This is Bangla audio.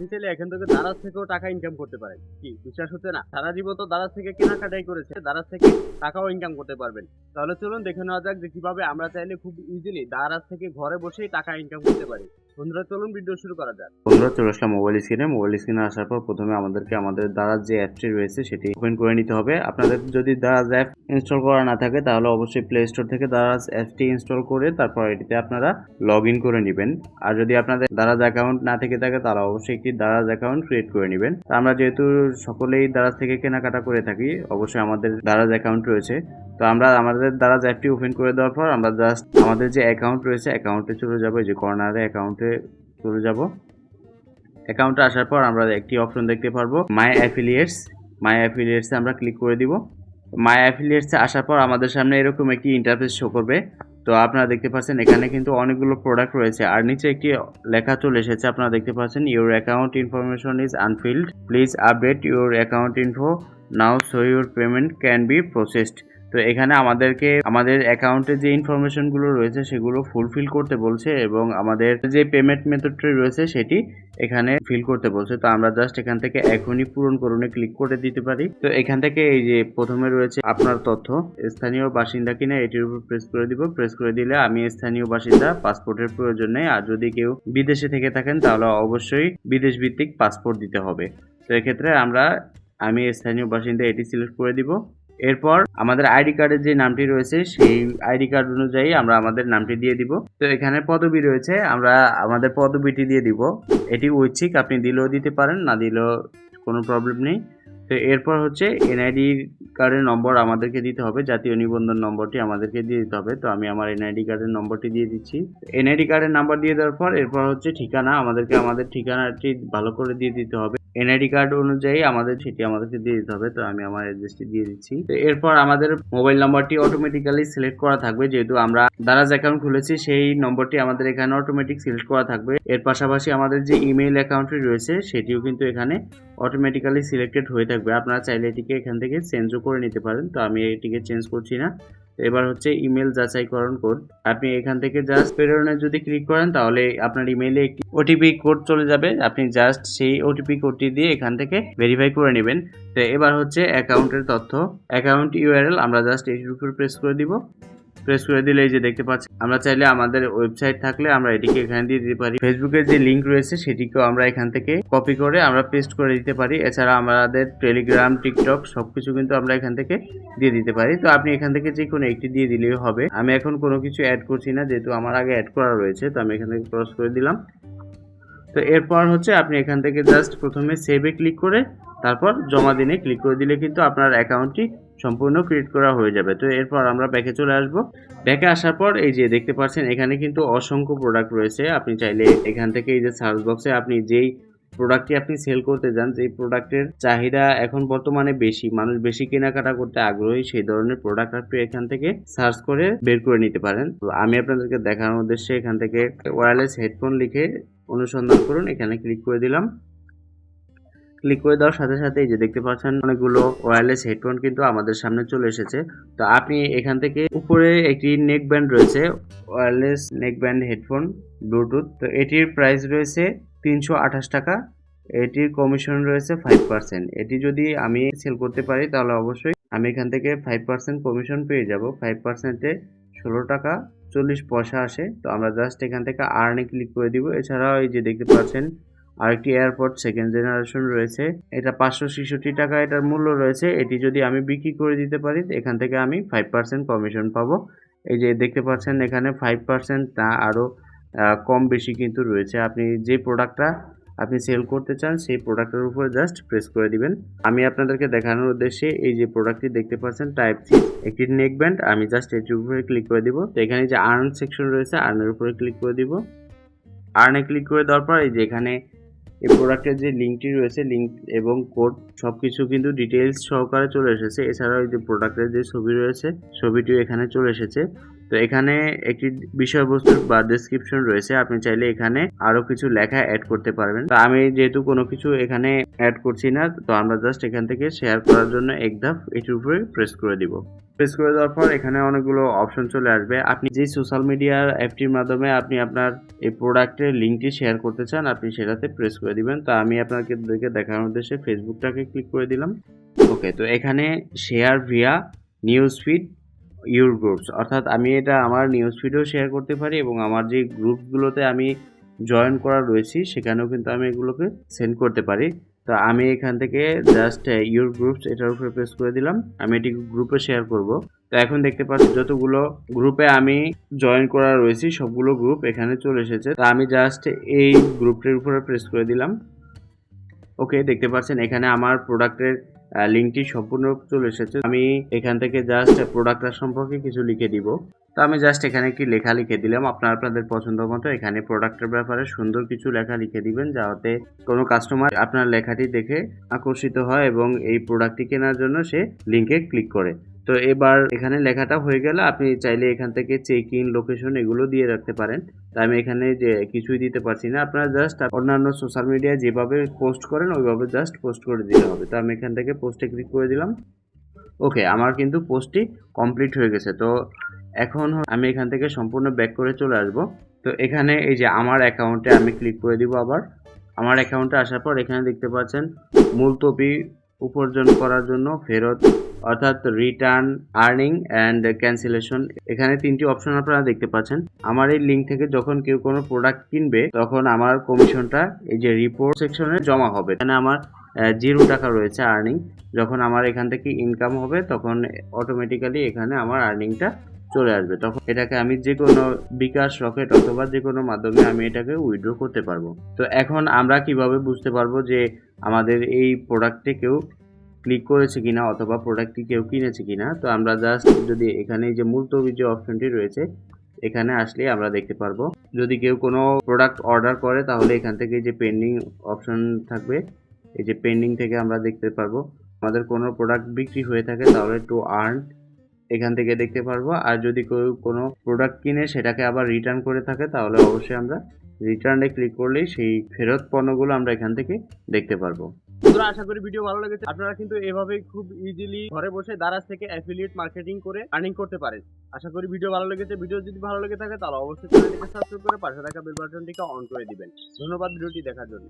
আপনি চাইলে এখান থেকে দারাজ থেকেও টাকা ইনকাম করতে পারেন। কি, বিশ্বাস হচ্ছে না? সারা জীবন তো দারাজ থেকে কেনাকাটাই করেছে, দারাজ থেকে টাকাও ইনকাম করতে পারবেন। তাহলে চলুন দেখে নেওয়া যাক যে কীভাবে আমরা চাইলে খুব ইজিলি দারাজ থেকে ঘরে বসেই টাকা ইনকাম করতে পারি। বন্ধুরা, চলুন ভিডিও শুরু করা যাক। বন্ধুরা, চলে আসলাম মোবাইল স্ক্রিনে মোবাইল স্ক্রিনে আসার পর প্রথমে আমাদেরকে আমাদের দারাজ যে অ্যাপটি রয়েছে, সেটি ওপেন করে নিতে হবে। আপনাদের যদি দারাজ অ্যাপ ইনস্টল করা না থাকে, তাহলে অবশ্যই প্লে স্টোর থেকে দারাজ অ্যাপটি ইনস্টল করে তারপর এটিতে আপনারা লগ ইন করে নেবেন। আর যদি আপনাদের দারাজ অ্যাকাউন্ট না থেকে থাকে, তাহলে অবশ্যই একটি দারাজ অ্যাকাউন্ট ক্রিয়েট করে নেবেন। আমরা যেহেতু সকলেই দারাজ থেকে কেনাকাটা করে থাকি, অবশ্যই আমাদের দারাজ অ্যাকাউন্ট রয়েছে। তো আমরা আমাদের দারাজ অ্যাপটি ওপেন করে দেওয়ার পর আমরা জাস্ট আমাদের যে অ্যাকাউন্ট রয়েছে অ্যাকাউন্টে চলে যাব। যে কর্নারে অ্যাকাউন্টে চলে যাব। অ্যাকাউন্টে আসার পর আমরা একটি অপশন দেখতে পারব মাই অ্যাফিলিয়েটস মাই অ্যাফিলিয়েটসে আমরা ক্লিক করে দিব। মাই অ্যাফিলিয়েটসে আসার পর আমাদের সামনে এরকম একটি ইন্টারফেস শো করবে। তো আপনারা দেখতে পাচ্ছেন, এখানে কিন্তু অনেকগুলো প্রোডাক্ট রয়েছে। আর নিচে একটি লেখা চলে এসেছে, আপনারা দেখতে পাচ্ছেন your account information is unfilled please update your account info now so your payment can be processed তো এখানে আমাদেরকে, আমাদের অ্যাকাউন্টে যে ইনফরমেশনগুলো রয়েছে সেগুলো ফুলফিল করতে বলছে এবং আমাদের যে পেমেন্ট মেথডটি রয়েছে সেটি এখানে ফিল করতে বলছে। তো আমরা জাস্ট এখান থেকে এখনই পূরণ করুনে ক্লিক করে দিতে পারি। তো এখান থেকে এই যে প্রথমে রয়েছে আপনার তথ্য। স্থানীয় বাসিন্দা কিনা এটির উপর প্রেস করে দিব। প্রেস করে দিলে আমি স্থানীয় বাসিন্দা পাসপোর্টের প্রয়োজন নেই। আর যদি কেউ বিদেশে থেকে থাকেন তাহলে অবশ্যই বিদেশ ভিত্তিক পাসপোর্ট দিতে হবে। তো এক্ষেত্রে আমরা, আমি স্থানীয় বাসিন্দা এটি সিলেক্ট করে দিব। এরপর আমাদের আইডি কার্ডের যে নামটি রয়েছে, সেই আইডি কার্ড অনুযায়ী আমরা আমাদের নামটি দিয়ে দিব। তো এখানে পদবি রয়েছে, আমরা আমাদের পদবিটি দিয়ে দিব। এটি ঐচ্ছিক, আপনি দিলেও দিতে পারেন, না দিলেও কোনো প্রবলেম নেই। তো এরপর হচ্ছে এনআইডি কার্ডের নম্বর আমাদেরকে দিতে হবে, জাতীয় নিবন্ধন নম্বরটি আমাদেরকে দিয়ে দিতে হবে। তো আমি আমার এনআইডি কার্ডের নম্বরটি দিয়ে দিচ্ছি। এনআইডি কার্ডের নাম্বার দিয়ে দেওয়ার পর এরপর হচ্ছে ঠিকানা, আমাদেরকে আমাদের ঠিকানাটি ভালো করে দিয়ে দিতে হবে। এনআইডি কার্ড অনুযায়ী আমাদের সেটি আমাদেরকে দিয়ে দিতে হবে। তো আমি আমার অ্যাড্রেসটি দিয়ে দিচ্ছি। তো এরপর আমাদের মোবাইল নাম্বারটি অটোমেটিক্যালি সিলেক্ট করা থাকবে। যেহেতু আমরা দারাজ অ্যাকাউন্ট খুলেছি, সেই নম্বরটি আমাদের এখানে অটোমেটিক সিলেক্ট করা থাকবে। এর পাশাপাশি আমাদের যে ইমেইল অ্যাকাউন্টটি রয়েছে, সেটিও কিন্তু এখানে অটোমেটিক্যালি সিলেক্টেড হয়ে থাকবে। আপনারা চাইলে এটিকে এখান থেকে চেঞ্জও করে নিতে পারেন। তো আমি এটিকে চেঞ্জ করছি না। এবার হচ্ছে ইমেল যাচাইকরণ কোড আপনি এখান থেকে জাস্ট প্রেরণে যদি ক্লিক করেন, তাহলে আপনার ইমেইলে একটি ওটিপি কোড চলে যাবে। আপনি জাস্ট সেই ওটিপি কোডটি দিয়ে এখান থেকে ভেরিফাই করে নেবেন। তো এবার হচ্ছে অ্যাকাউন্টের তথ্য। অ্যাকাউন্ট ইউআরএল আমরা জাস্ট এটির উপর প্রেস করে দিব। প্রেস করে দিলে এই যে দেখতে পাচ্ছি, আমরা চাইলে আমাদের ওয়েবসাইট থাকলে আমরা এটিকে এখানে দিয়ে দিতে পারি। ফেসবুকের যে লিঙ্ক রয়েছে, সেটিকেও আমরা এখান থেকে কপি করে আমরা পেস্ট করে দিতে পারি। এছাড়া আমাদের টেলিগ্রাম টিকটক সবকিছু কিন্তু আমরা এখান থেকে দিয়ে দিতে পারি। তো আপনি এখান থেকে যে কোনো একটি দিয়ে দিলেই হবে। আমি এখন কোনো কিছু অ্যাড করছি না, যেহেতু আমার আগে অ্যাড করা রয়েছে, তো আমি এখান থেকে ক্রস করে দিলাম। তো এরপর হচ্ছে আপনি এখান থেকে জাস্ট প্রথমে সেভে ক্লিক করে, তারপর জমা দিনে ক্লিক করে দিলে কিন্তু আপনার অ্যাকাউন্টটি সম্পূর্ণ ক্রিয়েট করা হয়ে যাবে। তো এরপর আমরা ব্যাকে চলে আসব। ব্যাকে আসার পর এই যে দেখতে পাচ্ছেন, এখানে কিন্তু অসংখ্য প্রোডাক্ট রয়েছে। আপনি চাইলে এখান থেকে এই যে সার্চ বক্সে আপনি যেই প্রোডাক্টটি আপনি সেল করতে যান, যেই প্রোডাক্টের চাহিদা এখন বর্তমানে বেশি, মানুষ বেশি কেনাকাটা করতে আগ্রহী, সেই ধরনের প্রোডাক্ট আপনি এখান থেকে সার্চ করে বের করে নিতে পারেন। তো আমি আপনাদেরকে দেখানোর উদ্দেশ্যে এখান থেকে ওয়্যারলেস হেডফোন লিখে অনুসন্ধান করুন। এখানে ক্লিক করে দিলাম। ক্লিক করে দেওয়ার সাথে সাথে এই যে দেখতে পাচ্ছেন অনেকগুলো ওয়্যারলেস হেডফোন কিন্তু আমাদের সামনে চলে এসেছে। তো আপনি এখান থেকে উপরে একটি নেক ব্যান্ড রয়েছে wireless neck band headphone bluetooth তো এটির প্রাইস রয়েছে তিনশো আঠাশ টাকা, এটির কমিশন রয়েছে ফাইভ পার্সেন্ট এটি যদি আমি সেল করতে পারি তাহলে অবশ্যই আমি এখান থেকে ফাইভ পার্সেন্ট কমিশন পেয়ে যাব। ফাইভ পার্সেন্টে ষোলো টাকা চল্লিশ পয়সা আসে। তো আমরা জাস্ট এখান থেকে আর্নে ক্লিক করে দিব। এছাড়াও এই যে দেখতে পাচ্ছেন আরেকটি এয়ারপোর্ট সেকেন্ড জেনারেশন রয়েছে। এটা পাঁচশো ছেষট্টি টাকা এটার মূল্য রয়েছে। এটি যদি আমি বিক্রি করে দিতে পারি, এখান থেকে আমি ফাইভ পার্সেন্ট কমিশন পাবো। এই যে দেখতে পাচ্ছেন এখানে ফাইভ পার্সেন্ট না আরও কম বেশি কিন্তু রয়েছে। আপনি যে প্রোডাক্টটা আপনি সেল করতে চান, সেই প্রোডাক্টের উপরে জাস্ট প্রেস করে দিবেন। আমি আপনাদেরকে দেখানোর উদ্দেশ্যে এই যে প্রোডাক্টটি দেখতে পাচ্ছেন টাইপ সি একটি নেক ব্যান্ড আমি জাস্ট এটির উপরে ক্লিক করে দিব। তো এখানে যে আর্ন সেকশন রয়েছে আর্নের উপরে ক্লিক করে দিব। আর্নে ক্লিক করে দেওয়ার পর এই যে এখানে এই প্রোডাক্টের যে লিঙ্কটি রয়েছে লিঙ্ক এবং কোড সব কিছু কিন্তু ডিটেলস সহকারে চলে এসেছে। এছাড়াও যে প্রোডাক্টের যে ছবি রয়েছে, ছবিটিও এখানে চলে এসেছে। তো এখানে একটি বিষয়বস্তু বা ডেসক্রিপশন রয়েছে। আপনি চাইলে এখানে আরও কিছু লেখা অ্যাড করতে পারবেন। তো আমি যেহেতু কোনো কিছু এখানে অ্যাড করছি না, তো আমরা জাস্ট এখান থেকে শেয়ার করার জন্য এক ধাপ এটির উপরে প্রেস করে দিব। প্রেস করে দেওয়ার পর এখানে অনেকগুলো অপশন চলে আসবে। আপনি যে সোশ্যাল মিডিয়ার অ্যাপটির মাধ্যমে আপনি আপনার এই প্রোডাক্টের লিঙ্কটি শেয়ার করতে চান, আপনি সেটাতে প্রেস করে দিবেন। তো আমি আপনাকে দেখে দেখানোর উদ্দেশ্যে ফেসবুকটাকে ক্লিক করে দিলাম। ওকে তো এখানে share via news feed your groups অর্থাৎ আমি এটা আমার নিউজ ফিডেও শেয়ার করতে পারি এবং আমার যে গ্রুপগুলোতে আমি জয়েন করা রয়েছি, সেখানেও কিন্তু আমি এগুলোকে সেন্ড করতে পারি। তো আমি এখান থেকে জাস্ট ইউর গ্রুপস এটার উপরে প্রেস করে দিলাম। আমি এটি গ্রুপে শেয়ার করব। তো এখন দেখতে পাচ্ছি যতগুলো গ্রুপে আমি জয়েন করা রয়েছি, সবগুলো গ্রুপ এখানে চলে এসেছে। তা আমি জাস্ট এই গ্রুপটির উপরে প্রেস করে দিলাম। ওকে দেখতে পাচ্ছেন এখানে আমার প্রোডাক্টের লিঙ্কটি সম্পূর্ণ চলে এসেছে। আমি এখান থেকে জাস্ট প্রোডাক্টটার সম্পর্কে কিছু লিখে দিব। তো আমি জাস্ট এখানে একটি লেখা লিখে দিলাম। আপনার, আপনাদের পছন্দ মতো এখানে প্রোডাক্টের ব্যাপারে সুন্দর কিছু লেখা লিখে দিবেন যাতে কোনো কাস্টমার আপনার লেখাটি দেখে আকর্ষিত হয় এবং এই প্রোডাক্টটি কেনার জন্য সে লিঙ্কে ক্লিক করে। তো এবার এখানে লেখাটা হয়ে গেলে। আপনি চাইলে এখান থেকে চেক ইন লোকেশন এগুলো দিয়ে রাখতে পারেন। তা আমি এখানে যে কিছুই দিতে পারছি না। আপনারা জাস্ট অন্যান্য সোশ্যাল মিডিয়ায় যেভাবে পোস্ট করেন, ওইভাবে জাস্ট পোস্ট করে দিতে হবে। তো আমি এখান থেকে পোস্টে ক্লিক করে দিলাম। ওকে আমার কিন্তু পোস্টটি কমপ্লিট হয়ে গেছে। তো এখন আমি এখান থেকে সম্পূর্ণ ব্যাক করে চলে আসব। তো এখানে এই যে আমার অ্যাকাউন্টে আমি ক্লিক করে দিব আবার। আমার অ্যাকাউন্টে আসার পর এখানে দেখতে পাচ্ছেন, মুলতবি উপার্জন করার জন্য ফেরত, অর্থাৎ রিটার্ন আর্নিং অ্যান্ড ক্যান্সেলেশন এখানে তিনটি অপশন আপনারা দেখতে পাচ্ছেন। আমার এই লিঙ্ক থেকে যখন কেউ কোনো প্রোডাক্ট কিনবে, তখন আমার কমিশনটা এই যে রিপোর্ট সেকশনে জমা হবে। এখানে আমার জিরো টাকা রয়েছে আর্নিং যখন আমার এখান থেকে ইনকাম হবে, তখন অটোমেটিক্যালি এখানে আমার আর্নিংটা চলে আসবে। তখন এটাকে আমি যে কোনো বিকাশ রকেট অথবা যে কোনো মাধ্যমে আমি এটাকে উইড্রো করতে পারব। তো এখন আমরা কীভাবে বুঝতে পারব যে আমাদের এই প্রোডাক্টে কেউ ক্লিক করেছে কিনা অথবা প্রোডাক্টটি কেউ কিনেছে কিনা? তো আমরা জাস্ট যদি এখানে যে মুলতবি যে অপশনটি রয়েছে, এখানে আসলে আমরা দেখতে পারব। যদি কেউ কোনো প্রোডাক্ট অর্ডার করে, তাহলে এখান থেকে যে পেন্ডিং অপশন থাকবে, এই যে পেন্ডিং থেকে আমরা দেখতে পারব। আমাদের কোনো প্রোডাক্ট বিক্রি হয়ে থাকে, তাহলে টু আর্ন এখান থেকে দেখতে পারব। আর যদি কেউ কোনো প্রোডাক্ট কিনে সেটাকে আবার রিটার্ন করে থাকে, তাহলে অবশ্যই আমরা রিটার্নে ক্লিক করলেই সেই ফেরত পণ্যগুলো আমরা এখান থেকে দেখতে পারব। বন্ধুরা, আশা করি ভিডিও ভালো লেগেছে। আপনারা কিন্তু এভাবেই খুব ইজিলি ঘরে বসে দারাজ থেকে অ্যাফিলিয়েট মার্কেটিং করে আর্নিং করতে পারেন। আশা করি ভিডিও ভালো লেগেছে। ভিডিও যদি ভালো লেগে থাকে, তাহলে অবশ্যই চ্যানেলটিকে সাবস্ক্রাইব করে পাশে থাকা বেল বাটনটিকে অন করে দিবেন। ধন্যবাদ, ভিডিওটি দেখার জন্য।